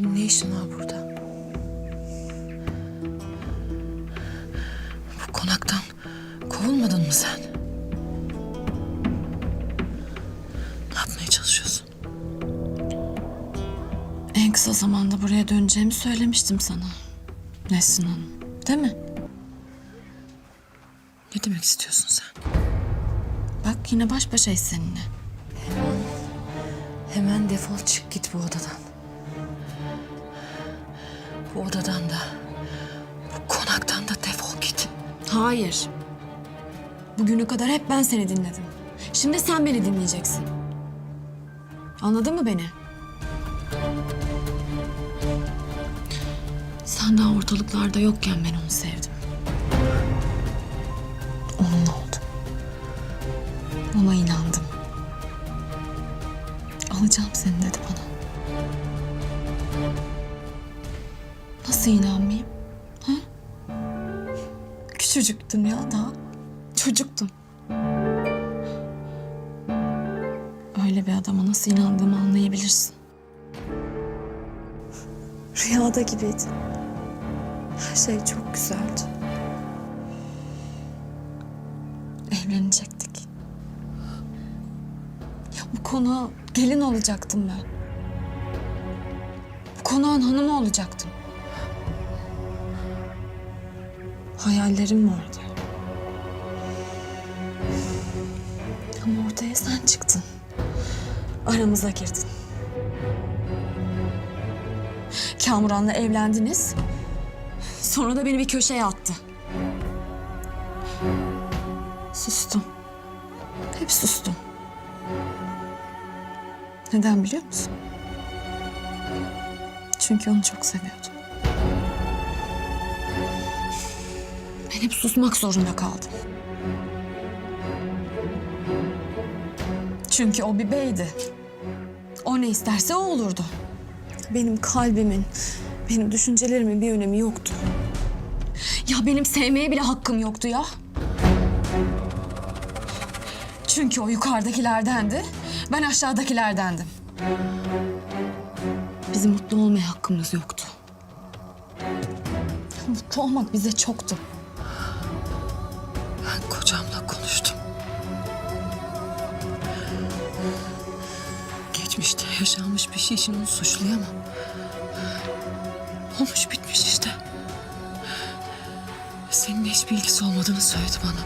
Ne işin var burada? Bu konaktan kovulmadın mı sen? Ne yapmaya çalışıyorsun? En kısa zamanda buraya döneceğimi söylemiştim sana. Nesrin Hanım. Değil mi? Ne demek istiyorsun sen? Bak yine baş başayız seninle. Hemen defol çık git bu odadan. Bu odadan da, bu konaktan da defol git. Hayır. Bugüne kadar hep ben seni dinledim. Şimdi sen beni dinleyeceksin. Anladın mı beni? Sen daha ortalıklarda yokken ben onu sevdim. Onunla oldum. Ona inandım. Nasıl inanmayayım? Ha? Küçücüktüm ya daha. Çocuktum. Öyle bir adama nasıl inandığımı anlayabilirsin. Rüyada gibiydi. Her şey çok güzeldi. Evlenecektik. Ya bu konağa gelin olacaktım ben. Bu konağın hanımı olacaktım. Hayallerim vardı. Ama ortaya sen çıktın. Aramıza girdin. Kamuran'la evlendiniz. Sonra da beni bir köşeye attı. Sustum. Hep sustum. Neden biliyor musun? Çünkü onu çok seviyordum. Ben hep susmak zorunda kaldım. Çünkü o bir beydi. O ne isterse o olurdu. Benim kalbimin, benim düşüncelerimin bir önemi yoktu. Ya benim sevmeye bile hakkım yoktu ya. Çünkü o yukarıdakilerdendi, ben aşağıdakilerdendim. Bizim mutlu olmaya hakkımız yoktu. Mutlu olmak bize çoktu. Geçmişte yaşanmış bir şey için onu suçlayamam. Olmuş bitmiş işte. Seninle hiçbir ilgisi olmadığını söyledi bana.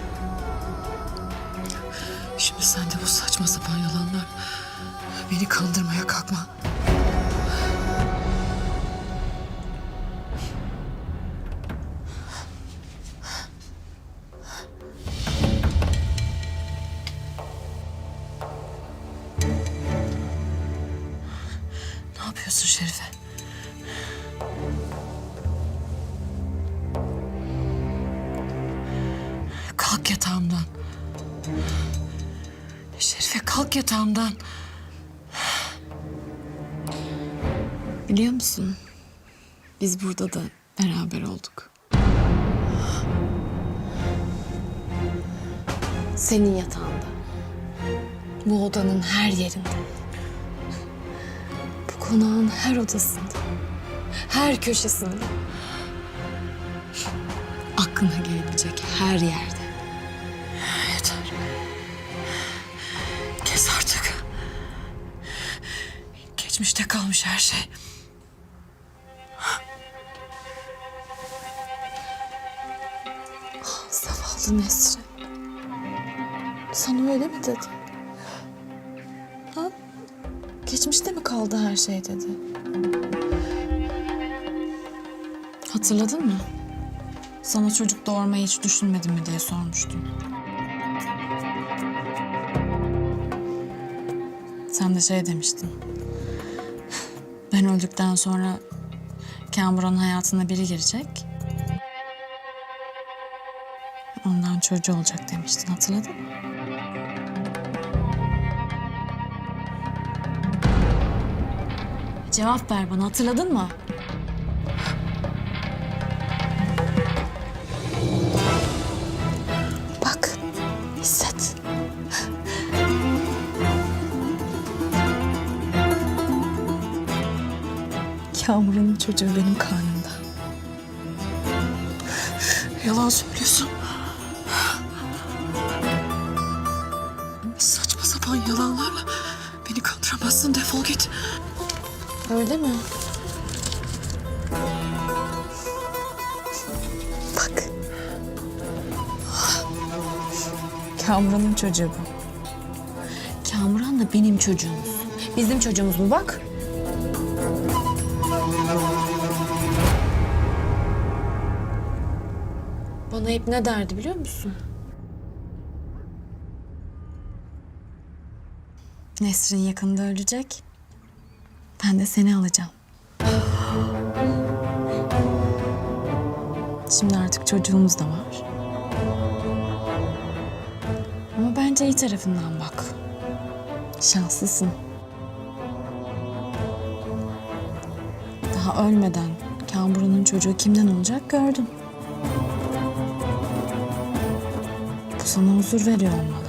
Şimdi sen de bu saçma sapan yalanlar beni kandırmaya kalkma. Yatağımdan. Şerife kalk yatağımdan. Biliyor musun? Biz burada da beraber olduk. Senin yatağında. Bu odanın her yerinde. Bu konağın her odasında. Her köşesinde. Aklına gelebilecek her yerde. Geçmişte kalmış her şey. Zavallı Nesrin. Sana öyle mi dedi? Ha? Geçmişte mi kaldı her şey dedi? Hatırladın mı? Sana çocuk doğurmayı hiç düşünmedin mi diye sormuştum. Sen de şey demiştin. Ben öldükten sonra Kamuran'ın hayatına biri girecek. Ondan çocuğu olacak demiştin hatırladın mı? Cevap ver bana hatırladın mı? Bak, hisset. Kamuran'ın çocuğu benim karnımda. Yalan söylüyorsun. Saçma sapan yalanlarla beni kandıramazsın. Defol git. Öyle mi? Bak. Kamuran'ın çocuğu bu. Kamuran da benim çocuğumuz. Bizim çocuğumuz bu bak. Bana hep ne derdi biliyor musun? Nesrin yakında ölecek. Ben de seni alacağım. Şimdi artık çocuğumuz da var. Ama bence iyi tarafından bak. Şanslısın. Daha ölmeden Kamuran'ın çocuğu kimden olacak gördün. Sana huzur veriyor olmalı.